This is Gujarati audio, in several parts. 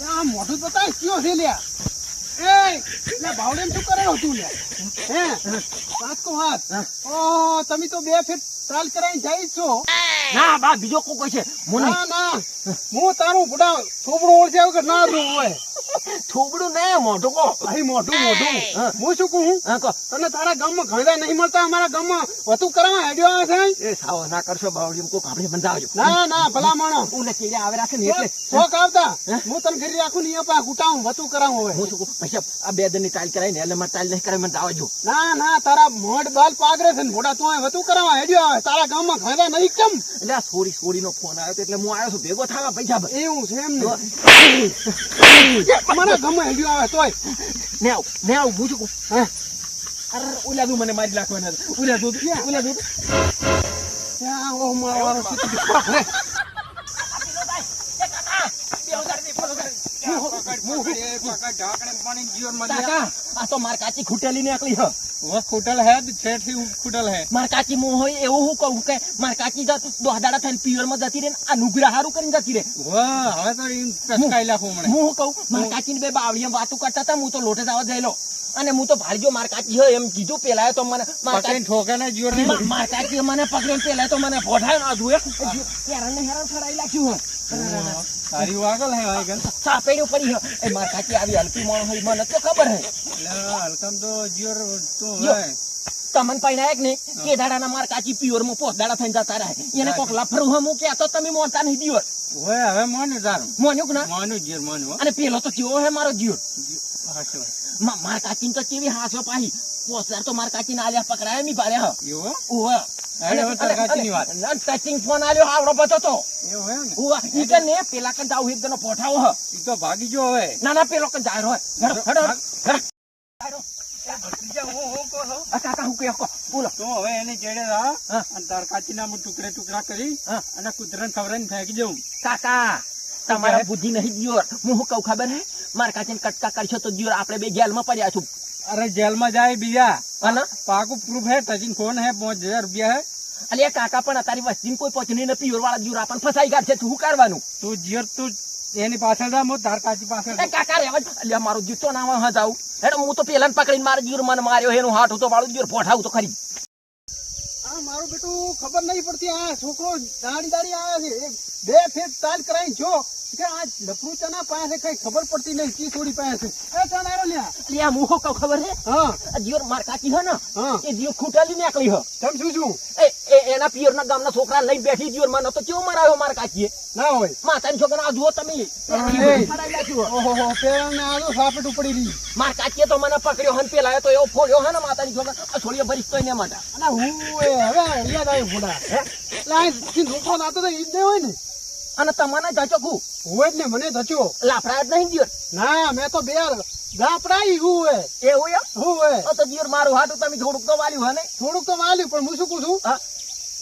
આ તો કયો છે લ્યા? એ શું કરે હતું લ્યા હે? હાથ કો હાથ ઓ તમે તો બે ફેર ચાલ કરાઈ જાય છો. ના બા બીજો કોઈ કોઈ છે મને. ના ના. હું તારું બુડા છોકરો ઓળખ્યા વગર ના દઉં હોય. થોબડું ને મોઢું કો અહીં મોઢું મોઢું. હું. શું કહું? તને તારા ગામમાં ઘણા નહીં મળતા અમારા ગામમાં વધુ કરવા હેડ્યો આવે છે એ સાવ ના કરશો બાવડી કોક આપણે બંધાવજો. ના ના ભલા માણો ઓલે ચીડે આવે રાખે ને એટલે. શોખ આવતા. હું. તને ઘરી રાખું ને અહીંયા પા ગુટાવું વધુ કરાવું હવે હું શું કહું? આ બે ટાઈલ એટલે મારે ટાઈલ નહીં કરાવી મને આવજો ના ના તારા મોઢ બાલ પાગરે છે ને ભોડા તું વધુ કરવા હેડ્યો આવે. તારા ગામમાં ઘણા નહીં કેમ? એટલે આ સોરી સોરી નો ફોન આવ્યો એટલે હું આવ્યો છું ભેગો થવા પૈસા એવું છે એમ ને? મારા ગામમાં હેડ્યો આવે તોય. ને આવ ને આવ હું? અરે ઓલા તું મને મારી નાખવાના. ઓલા તું ઓલા તું મારો વારો છે તો ખોખ રે. કાકા કાચી ખૂટેલી નીકળી હ બે બાવળીયા વાતો કરતા હતા હું તો લોટે જવા જઈલો અને હું તો ભાડજો માર કાચી હોય એમ કીધું પેલા તો મને માર કાચી ઠોકે માર કાચી મને પકડીને પેલા તો મને ફોટાય હેરાન હેરાન ફરાઈ લાગ્યું હોય. તારી વાગલ હે વાગલ સાપેડ્યું પડી હે. એ માર કાકી આવી હલકી મોણ હોય મને તો ખબર હે. હલકમ તો જોર તો હોય. તમન પૈણા એક ને કે દાડાના માર કાચી પિયોરમાં પોસ દાડા થઈને જતા રહે. એને કોક લફરું હમું કે તો તમે મોનતા નહીં દિયોર. હોય હવે માન્યું તારું. મોન્યું કે ના? માન્યું જીર માન્યું અને પેલો તો કેવો હે મારો જીવ હાચો માર કાચી તો કેવી હાસો પાહી? પોસદાર તો માર કાચી ના આલ્યા પકડાય મી ભાડ્યા હ. એવું કાચીની વાત. ટચિંગ ફોન આલ્યો આવડો બતો તો. હે. ઉવા ઈ કે ને પેલા કન જાવ એક દનો પોઠાવો હ. ઈ તો ભાગી ગયો હવે. ના ના પેલો કન જાય હોય. હેડો હેડો. હું. હું આ કાકા હું કહો બોલો. તો હવે એને ચેડે રા અને તાર કાચીના હું ટુકડે ટુકડા કરી હા. અને કુતરાને ખવડાવીને ફેંકી દઉં. કાકા તમારા બુદ્ધિ નહીં ગયો હું શું કહું ખબર હે? માર કાચીને કટકા કરશો તો જીવ આપણે બે જેલમાં પડ્યા છું. અરે જેલમાં જાય બીજા. અને? પાકું પ્રૂફ હે ટચિંગ ફોન હે પાંચ હજાર રૂપિયા હે. અલે કાકા પણ તારી વસ્તી કોઈ પહોંચની ને પ્યોર વાળા જીવ આપણને ફસાઈ કાઢશે છે શું કરવાનું? તું જીર તું એની પાછળ જા હું તાર કાચી પાછળ એ કાકા રેવા જ. અલ્યા મારો જીતો ના નામ હા જાઉં. હેડો હું તો પેલા પકડીને મારા જીવ મને માર્યો એનું હાથ તો વાળું જીવર પોઠાવું તો ખરી. આ મારું બેટું ખબર નહીં પડતી આ છોકરો દાડી દાડી આવે છે. બે ફેર તાલ કરાઈ જો. કે આ લફરું ચના પાસે કઈ ખબર પડતી નહીં ચી થોડી પાસે એ ચનારો લ્યા. લ્યા મુહો કઉ ખબર હે? હા. જીવર માર કાચી હે ને? એ જીવર ખૂટાલી નીકળી હ. તમ શું શું એ એના પિયરના ગામના છોકરા લઈને બેઠી જીવર મને તો કેવો મરાયો માર કાચીએ ના હોય. માતાની છોકરા આ જુઓ તમે. ઓહો પેલા ને આ તો સાપેટ ઉપડી રહી. માર કાચીએ તો મને પકડ્યો હન પેલા તો એવો ફોડ્યો હે ને માતાની છોકરા. આ છોડીઓ ભરીશ તો એને માટે. અને હું અને તમને ધચકું હોય જ મને ધચ્યો લાફડા જ ના મેં તો બે ગાપડાઈ હું હે એવું એમ હું હે તો દિયર મારું હાટું તમે થોડુંક તો વાલ્યું હે ને થોડુંક તો માલ્યું પણ હું શું કહું છું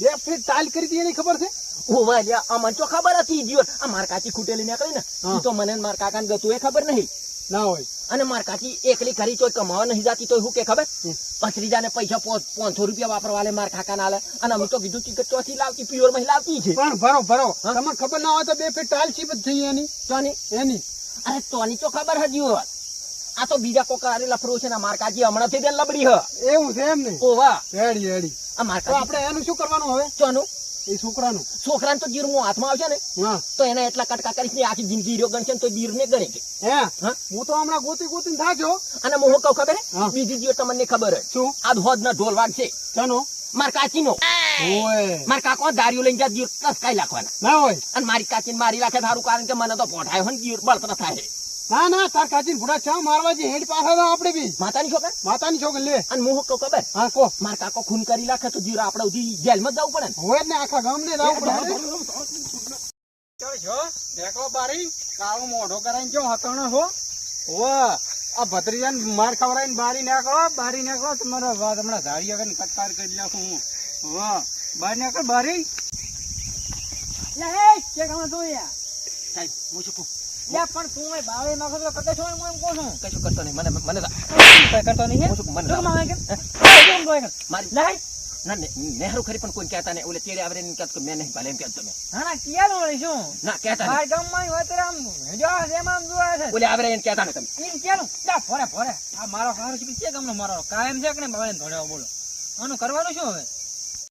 એક ફીટ તાલ કરી દઈએ ખબર છે ઓ વાલ્યા અમને તો ખબર હતી દિયર આ માર કાચી ખૂટેલી નીકળી ને. તો મને માર કાકાને ગતું એ ખબર નહીં. ના હોય. અને માર કાચી એકલી કરી તોય કમાવા નહીં જાતી તોય હું કે ખબર? પથરીજાને પૈસા પાંચસો રૂપિયા વાપરવા લે માર કાકા ના લે અને અમે તો કીધું ટિકટ ચોથી લાવતી પ્યોરમાં લાવતી છે. પણ ભરો ભરો. તમને ખબર ના હોય તો બે ફીટ તાલ ચીપ જ એની. ચોની? એની. અરે તોની તો ખબર હજી હોત? આ તો બીજા કોક લફરો છે ને માર કાચી હમણાંથી બેન લબડી હ એવું છે એમ ને? ઓ વાહ રેડી રેડી આ માર કાચી આપણે એનું શું કરવાનું હવે? ચોનું? એ છોકરાનું. છોકરાને તો જીર હું હાથમાં આવશે ને હા. તો એને એટલા કટકા કરીશ ને આખી જિંદગી રહ્યો ગણશે તો દીર ને ગણે છે. હે? હા? હું તો હમણાં ગોતી ગોતી થાક્યો. અને હું કહું ખબર બીજી જીવ તમને ખબર હે શું? આ ધોધ ના ઢોલ વાગશે ચાનો માર કાચી નો માર કાકો દારીઓ લઈને જા જીવ કસકાઈ નાખવાના ના હોય. અને મારી કાચી મારી રાખે સારું કારણ કે મને તો પોઠાયો હોય ને બળતરા થાય. ના ના તાર કાચીને ભૂડા ચા મારવા જે હેડ પાછા તો આપણે બી. માતાની છોકરા? માતાની છોકરી લે. અને હું કહું ખબર? હા કો માર કાકો ખૂન કરી નાખે તો જીરા આપણે ઉધી જેલમાં જ જવું પડે હોય ને આખા ગામ ને જવું પડે. છો દેખો બારી કાળો મોઢો કરાઈને જો હતણો હો. ઓ આ ભત્રીજાન માર ખવડાવીને બારી નાખો બારી નાખો તમારા વાત હમણાં ધારી આગળ કટકાર કરી નાખું હું. હોવા બારી નાખો બારી. સાહેબ હું શું કહું પણ તું એ બાવે નાખો તો કદાચ હોય હું એમ કહું છું. કશું કરતો નહીં. મને મને કરતો નહીં હું? શું મને શું માગે કે? હે? કહે મારી લાય ના ને નેહરુ ખરી પણ કોઈ કહેતા નહીં. ઓલે ચેડે આવરે એમ કહેતો મેં નહીં ભલે એમ કહેતો તમે. ના ના નો વળી શું ના કહેતા નહીં. મારા ગામમાં હોય તો આમ જો એમ આમ જોવા છે. ઓલે આવરે એમ કહેતા ને તમે. ઈન કેનું જા ફોરે ફોરે. આ મારો હારો છે કે ગામનો મારો? કાયમ છે કે ને બાવળે ધોડ્યો બોલો. આનું કરવાનું શું હવે?